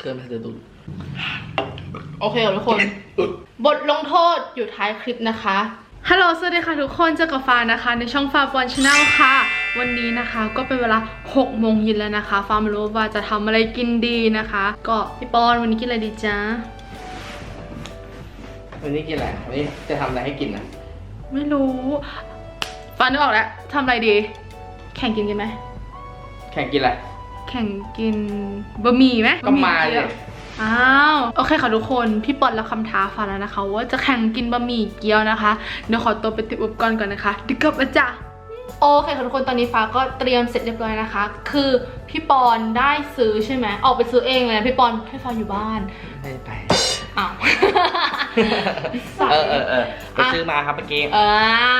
เครื่องมันจะดูดโอเคค่ะทุกคน บทลงโทษอยู่ท้ายคลิปนะคะ ฮัลโหล สวัสดีค่ะทุกคน เจอกับฟ้านะคะ ในช่องฟ้าบอลชาแนลค่ะ วันนี้นะคะก็เป็นเวลา6โมงเย็นแล้วนะคะ ฟ้าไม่รู้ว่าจะทำอะไรกินดีนะคะ ก็พี่ปอนวันนี้กินอะไรดีจ๊ะ วันนี้กินอะไร วันนี้จะทำอะไรให้กินนะไม่รู้ ฟ้านึกออกแล้วทำอะไรดี แข่งกินกันไหม แข่งกินอะไร แข่งกินบะหมี่ไหมก็มาบะหเลกี๊วยอ้าวโอเคค่ะทุกคนพี่ปอนรับคำท้าฟ้าแล้วนะคะ ว่าจะแข่งกินบะหมี่เกี๊ยวนะคะเดี๋ยวขอตัวไปติดอุปกรณ์ก่อนนะคะเดิกลับมาจ้ะโอเคค่ะทุกคนตอนนี้ฟ้าก็เตรียมเสร็จเรียบร้อยนะคะ คือพี่ปอนได้ซื้อใช่ไหมออกไปซื้อเองเลยนะพี่ปอนให้ฟ้าอยู่บ้านไม่ไป อ้าว เออเออเออไปซื้อมาครับเมื่อกี้เอ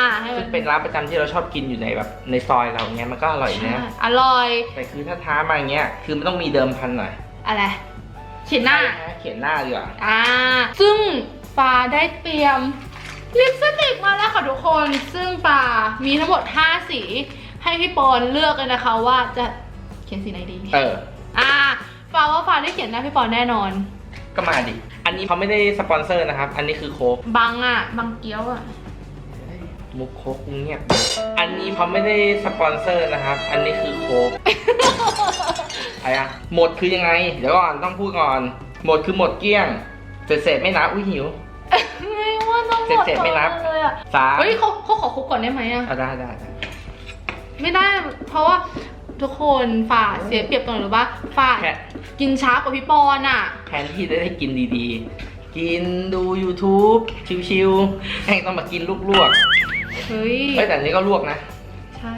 อให้มัซึ่นงเป็นร้านประจำที่เราชอบกินอยู่ในแบบในซอยเราเงี้ยมันก็อร่อยนะ อร่อยแต่คือถ้าท้ามาอย่างเงี้ยคือมันต้องมีเดิมพันหน่อยอะไรฉีดหน้า ใช่เขียนหน้าดีกว่า อ่า ซึ่งปาได้เตรียมลิปสติกมาแล้วค่ะทุกคน ซึ่งปามีทั้งหมด 5 สี ให้พี่ปอนเลือกเลยนะคะว่าจะเขียนสีไหนดี เออ อ่าฟาว่าฟาได้เขียนหน้าพี่ปอนแน่นอน ก็มาดิ อันนี้เขาไม่ได้สปอนเซอร์นะครับ อันนี้คือโค้กบังอะ บังเกี้ยวอะ มุกโค้กเงียบอันนี้เขาไม่ได้สปอนเซอร์นะครับ อันนี้คือโค้กอะไรอะหมดคือยังไง เดี๋ยวก่อนต้องพูดก่อน หมดคือหมดเกลี้ยง เสร็จเสร็จไม่นับอุ้ยหิว ไม่ว่าต้องหมดเสร็จๆไม่นับเลยอะสามเฮ้ยเขาเขาขอคุกก่อนได้ไหมอะเอาได้ได้ได้ไม่ได้ เพราะว่า ทุกคนฝ่าเสียเปรียบตรงไหนหรือว่าฝ่าแค่กินช้ากว่าพี่ปอนอะ แทนที่จะได้กินดีๆ กินดู YouTube ชิวๆให้ต้องมากินลวกเฮ้ยๆเฮ้ยแต่อันนี้ก็ลวกนะใช่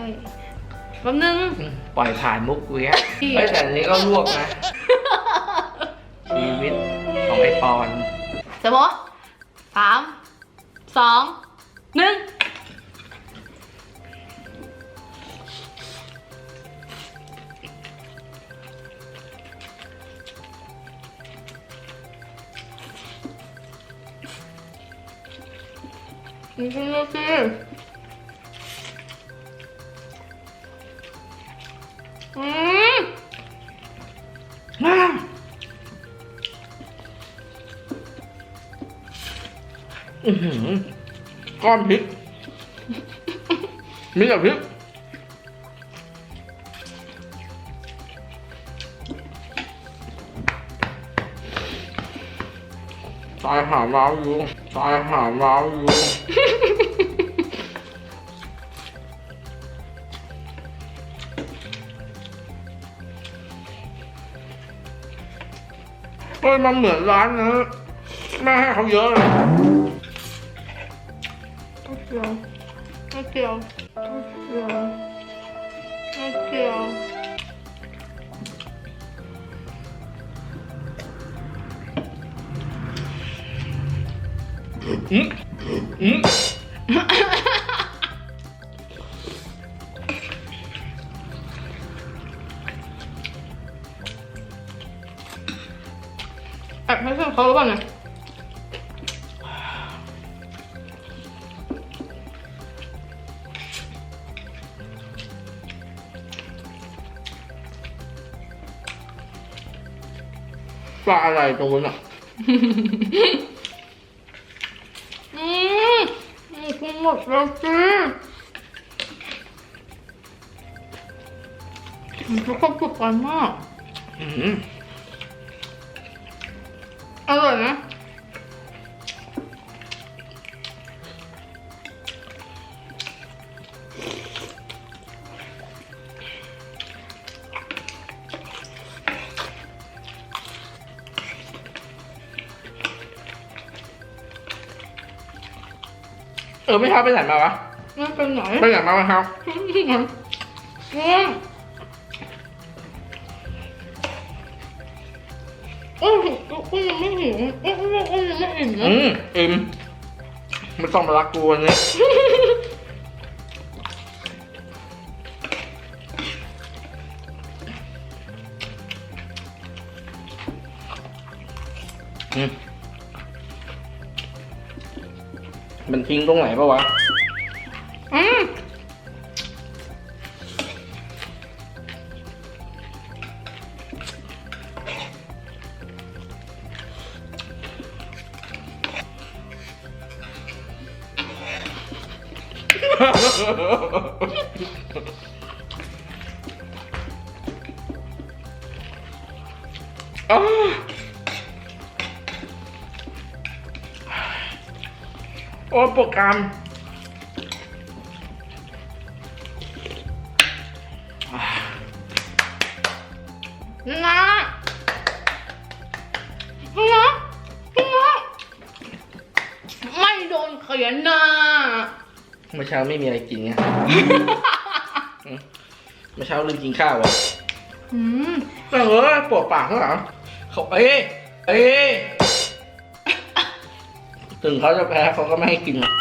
แป๊บนึง อืมปล่อยผ่านมุกเวียพี่ เฮ้ยแต่อันนี้ก็ลวกนะ ชีวิตของไอปอน สมมติสามสองหนึ่ง นี่คือนี่คืออืมอื้อหือก้อนพริกมีแต่พริก ตายหาว้าวอยู่ตายหาว้าวอยู่เฮ้ยมันเหมือนร้านนะแม่ให้เขาเยอะเลยไม่เกี่ยวไม่เกี่ยวไม่เกี่ยวไม่เกี่ยว อืมอืมแอบไม่ใช่เขาหรือเปล่าเนี่ยปลาอะไรตรงนู้นอะ อืมอืมกิน หมดแล้วจ้ามันทุกคนกรุบกรอนมากอืมอร่อยนะ ออไม่ครับไปไหนมาวะนี่เป็นไหนไปไหนมาวะครับอืมอืมอืมอืมยังไม่หิวอืมอืมอืมยังไม่อิ่มนะอืมอิ่มไม่ต้องมารักกูวันนี้ มันทิ้งตรงไหนปะวะ อืมอ้า โอ้โปรแกรมนะนะนะไม่โดนเขียนนะเมื่อเช้าไม่มีอะไรกินไงอืมเมื่อเช้าลืมกินข้าวอะอืมเออปวดปากข้างหลังเขาเอ้ยเอ้ย ถึงเขาจะแพ้เขาก็ไม่ให้กินหรอก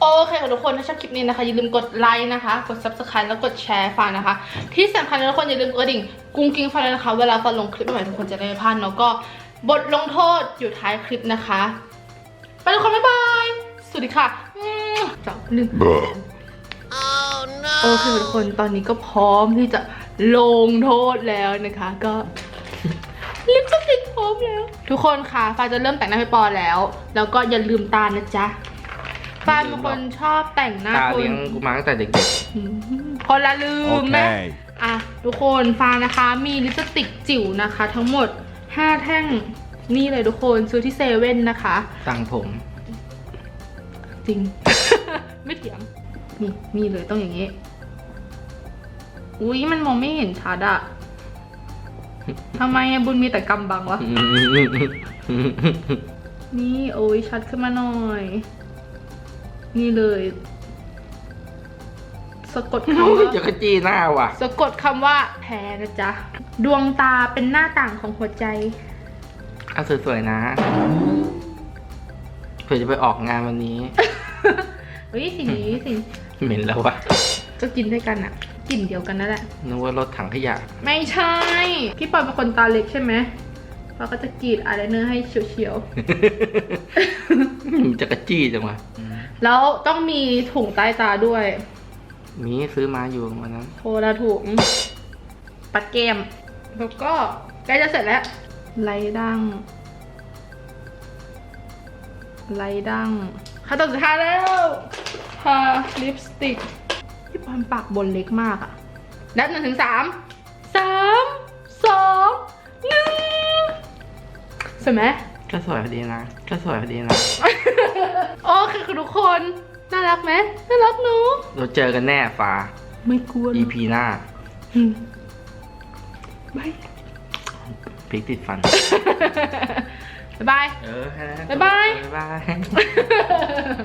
โอเคค่ะทุกคนถ้าชอบคลิปนี้นะคะ อย่าลืมกดไลค์นะคะ กด subscribe แล้วกดแชร์ฟังนะคะ ที่สำคัญนะทุกคนอย่าลืมกดกระดิ่งกุ้งกิ้งฟังเลยนะคะ เวลาฟันลงคลิปใหม่ๆทุกคนจะได้ไม่พลาดแล้วก็บทลงโทษอยู่ท้ายคลิปนะคะ ไปทุกคนบ๊ายบาย สวัสดีค่ะอืมจบหนึ่ง โอเคทุกคนตอนนี้ก็พร้อมที่จะลงโทษแล้วนะคะ ก็ลิปสติกพ ร้อมแล้ว ทุกคนค่ะฟ้าจะเริ่มแต่งหน้าให้ปอแล้ว แล้วก็อย่าลืมตานะจ๊ะฟ้าเป็นคนชอบแต่งหน้าตาคนเลี้ยงกูมาตั้งแต่เด็กอืมคนละลืมแม่ Okay. อะทุกคนฟ้านะคะมีลิปสติกจิ๋วนะคะ ทั้งหมด 5 แท่งนี่เลยทุกคนซื้อที่เซเว่นนะคะๆตังผม จริง ไม่เถียงนี่นี่เลยต้องอย่างนี้ อุ้ยมันมองไม่เห็นชัดอะ ทำไมอะบุญมีแต่กำบังวะ นี่โอ้ยชัดขึ้นมาหน่อย นี่เลย สะกดคำโอ้ยว่าจะกระจี้หน้าว่ะ สะกดคำว่าแพ้นะจ๊ะ ดวงตาเป็นหน้าต่างของหัวใจเอาสวยๆนะเผื่อจะไปออกงานวันนี้ เฮ้ยสีนี้สีเหม็นแล้ววะก็กินด้วยกันอะ กลิ่นเดียวกันนั่นแหละ นึกว่ารถถังขยะ ไม่ใช่ พี่ปอยเป็นคนตาเล็กใช่ไหมเราก็จะกรีดอายไลเนอร์ให้เฉียวมันจะกระจี้จังวะๆ แล้วต้องมีถุงใต้ตาด้วย มีซื้อมาอยู่วันนั้นโคละถุงปัดเกม แล้วก็ใกล้จะเสร็จแล้ว ไล่ดัง ไล่ดังขั้นตอนสุดท้ายแล้วทาลิปสติก พี่ปอนปากบนเล็กมากอะนับหนึ่งถึงสามสามสองหนึ่งสวยไหมก็สวยพอดีนะก็สวยพอดีนะ โอเคค่ะทุกคน น่ารักไหมน่ารักเนอะเราเจอกันแน่ฟ้า ไม่กลัวหรอก EP หน้าอืมบายพริกติดฟัน บ๊ายบาย เออแค่นั้นบ๊ายบาย บ๊ายบาย